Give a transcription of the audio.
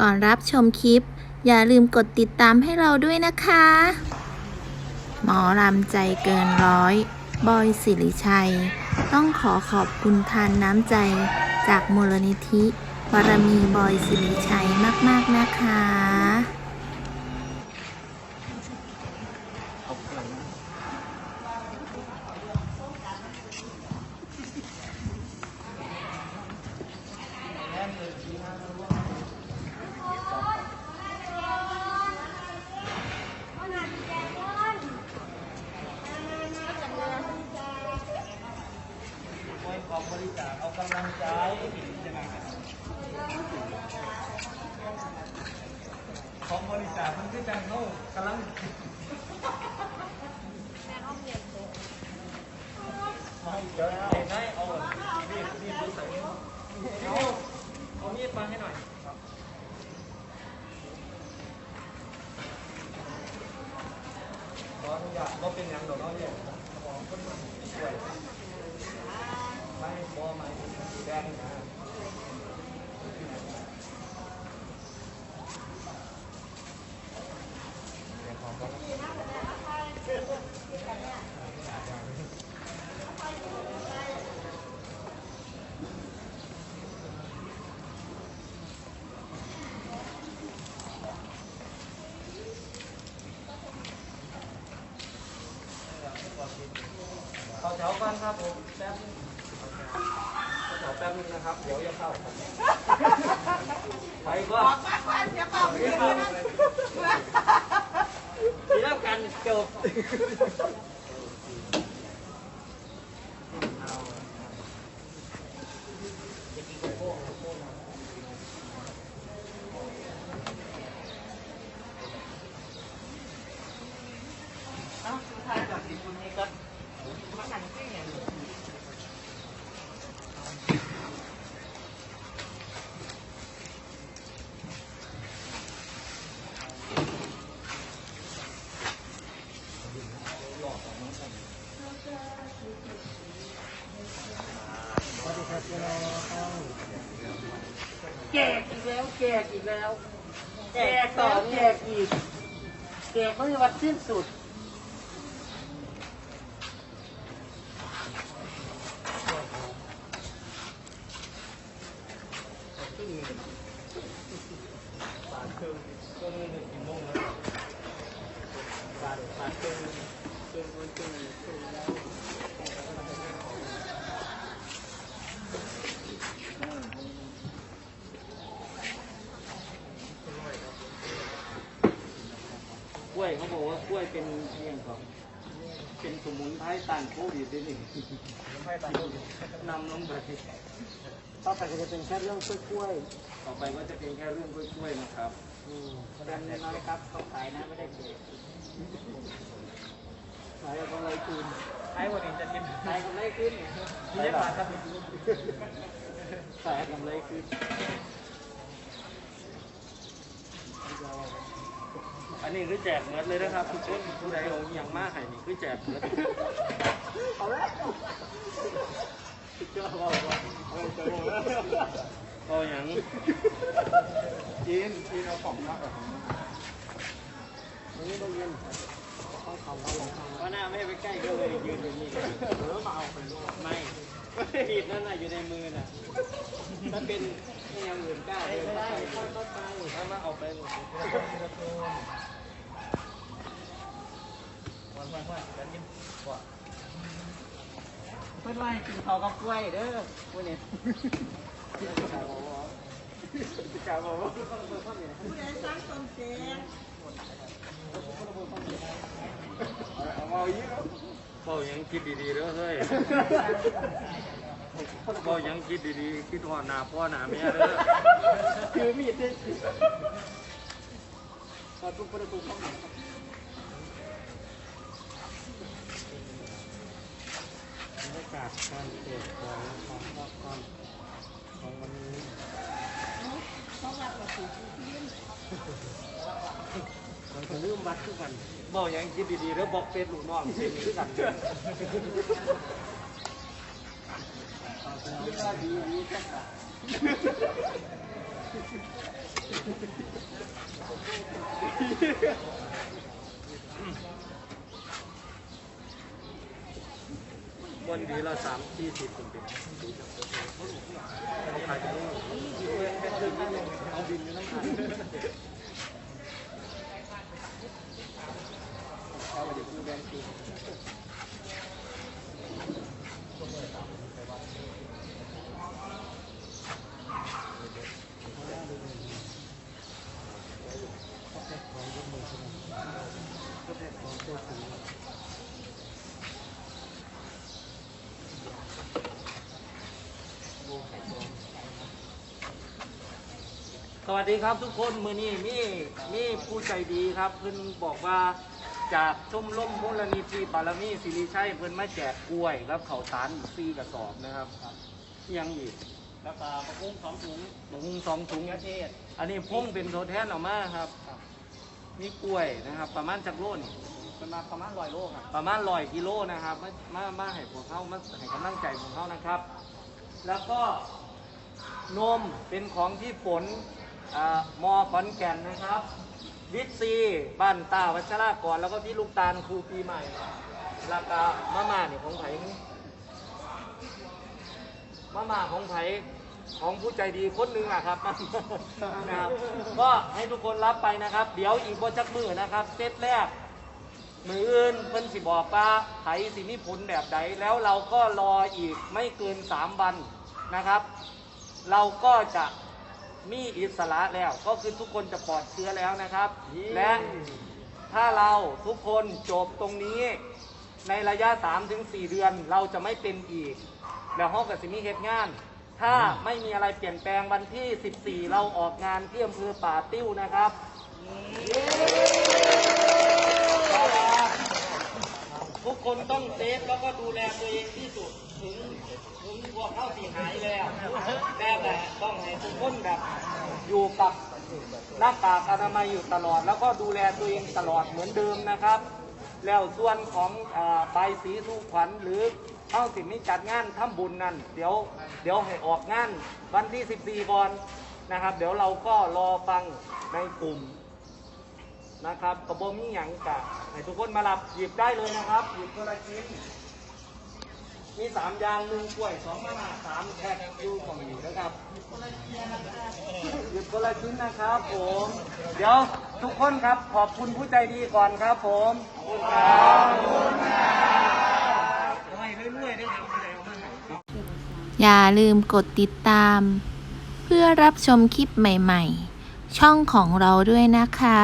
ก่อนรับชมคลิป อย่าลืมกดติดตามให้เราด้วยนะคะ หมอรำใจเกินร้อย บอยสิริชัย ต้องขอขอบคุณทานน้ำใจ จากมูลนิธิบารมีบอยสิริชัยมาก ๆ นะคะ ของบริจาคเอากำลังใจ ของบริจาคมันคือจังเขากำลังไม่เดี๋ยวเอาให้เอามีดมีดดูใส่เอาเอามีดมาให้หน่อยครับขออนุญาตว่าเป็นยังดอกเนาะเนี่ยของคนมาช่วย ไม่บอไม่แดงนะเข้าแถวกัน ครับผมแป๊บนึงขอแป๊บนึงนะครับ เดี๋ยวจะเข้าครับไปก็ทีแล้วกันจบเอ้าสุดท้ายจากที่คุณนี่ก็มาหนังซิ่งอย่างนี้ แจกอีกแล้วแจ กอีกแล้วแจกต่อแจกอีกแจกไม่มีวันสิ้นสุดบาทครึ่งช่วงนี้หนึ่งกี่โมงแล้วบาทบาทครึ่งครึ่งครึ่งครึ่งครึ่งแล้วก ล้วยเขาบอกว่ากล้วยเป็นเพียงของเป็นสมุนไพรต้านโควิดด้วยนี่สมุนไพรต้านโควิดนำลงไปต่อไปก็จะเป็นแค่เรื่องกล้วยต่อไปก็จะเป็นแค่เรื่องกล้วยๆนะครับๆอืมแสดงน้อยครับเขาขายนะไม่ได้แจกขายเอากำไรคืนไอ้วันนี้จะกินขายกำไรคืนเนี่ยไม่ได้มาครับขายกำไรคืน อันนี้คือแจกเงินเลยนะครับทุกคนผู้ใดเอาอย่างมากให้นี่คือแจกเงินเอาละเจ้าบอกว่าเอาเจอแล้วเอาอย่างจีนจีนเอาของมาแบบนี้ต้องเงินต้องเขาเขาลงทางว่าหน้าไม่ให้ไปใกล้ก็เลยยืนอยู่นี่เออมาเอาไปลดไม่ไม่ผิดนั่นน่ะอยู่ในมือน่ะถ้าเป็น ไม่อย่างอื่นกล้าเดินไม่เข้าได้ไปค่อยเข้าไปถ้ามาเอาไปหมดวันวันวันกันยิ้มว่าเพื่อนว่าให้กินข้าวกับกล้วยเด้อพวกนี้จะบอกว่าเอาเอาอีกแล้วเบายังคิดดีๆเด้อเฮ้ย เบายังคิดดีๆ คิดว่าหนาพ่อหนาแม่เด้อถือมีดด้วยพอทุกคนทุกคนบรรยากาศการเปิดของของครอบครัวของวันนี้เราจะลืมวัดทุกวันบอกยังคิดดีๆแล้วบอกเป็นลูกน้องเป็นคือกัน ว่าดีดีจังวันดีละสามสี่สิบคนเป็นเขาขายเป็นลูกเอาบินไม่ต้องขายาไปเดี๋ยวกูแบนคืน สวัสดีครับทุกคนมือนี้มีมีผู้ใจดีครับเพิ่นบอกว่าจากชมรมมูลนิธิบารมีศิริชัยเพิ่นมาแจกกล้วยครับเขาวสารอีกสี่กระสอบนะครับยังอีกแล้วก็ประกุ้งสองถุงบะฮุงสองถุงกระเทศ อันนี้พุ่งเป็นโทแทนออกมาครับ มีกล้วยนะครับ ประมาณจักโลนี่เป็นมาประมาณร้อยโลครับประมาณร้อยกิโลนะครับมามามาให้พวกเขามาให้กำลังใจพวกเขานะครับ แล้วก็นมเป็นของที่ฝนอ่ามอขอนแก่นนะครับวิตซีบ้านตาวัชรากรแล้วก็พี่ลูกตาลครูปีใหม่แล้วก็มาม่าเนี่ยของไผ่มาม่าของไผ่ ของผู้ใจดีคนหนึ่งอะครับ นะครับก็ให้ทุกคนรับไปนะครับ เดี๋ยวอีกบนจักมือนะครับเซตแรก มืออื่นเพิ่นสิบอกว่าไผสิมีผลแบบใดแล้วเราก็รออีกไม่เกินสามวันนะครับ เราก็จะมีอิสระแล้ว ก็คือทุกคนจะปลอดเชื้อแล้วนะครับ และถ้าเราทุกคนจบตรงนี้ ในระยะ 3-4 เดือนเราจะไม่เป็นอีก แล้วห้องกับสิมีเหตุงาน ถ้าไม่มีอะไรเปลี่ยนแปลงวันที่ 14 เราออกงานที่อำเภอป่าติ้วนะครับทุกคนต้องเซฟแล้วก็ดูแลตัวเองที่สุดถึงถึงพวกเข้าสีหายแล้วแต่แต่ต้องให้ทุกคนแบบอยู่กับหน้ากากอนามัยอยู่ตลอด แล้วก็ดูแลตัวเองตลอดเหมือนเดิมนะครับ แล้วส่วนของอใบสีสุขวัญหรือ เข้าสิมีจัดงานทำบุญนั่นเดี๋ยวเดี๋ยวให้ออกงานวันที่ 14ก่อนนะครับ เดี๋ยวเราก็รอฟังในกลุ่มนะครับกระบอมีหยังกะให้ทุกคนมารับหยิบได้เลยนะครับ หยิบคนละชิ้นมีสามอย่างหนึ่งกล้วยสองมะนาวสามแพ็คอยู่กล่องอยู่นะครับหยิบคนละชิ้นนะครับผม เดี๋ยวทุกคนครับขอบคุณผู้ใจดีก่อนครับผมขอบคุณครับให้เรื่อยๆได้ครับผู้ใจเอามาให้ อย่าลืมกดติดตาม เพื่อรับชมคลิปใหม่ ๆ ช่องของเราด้วยนะคะ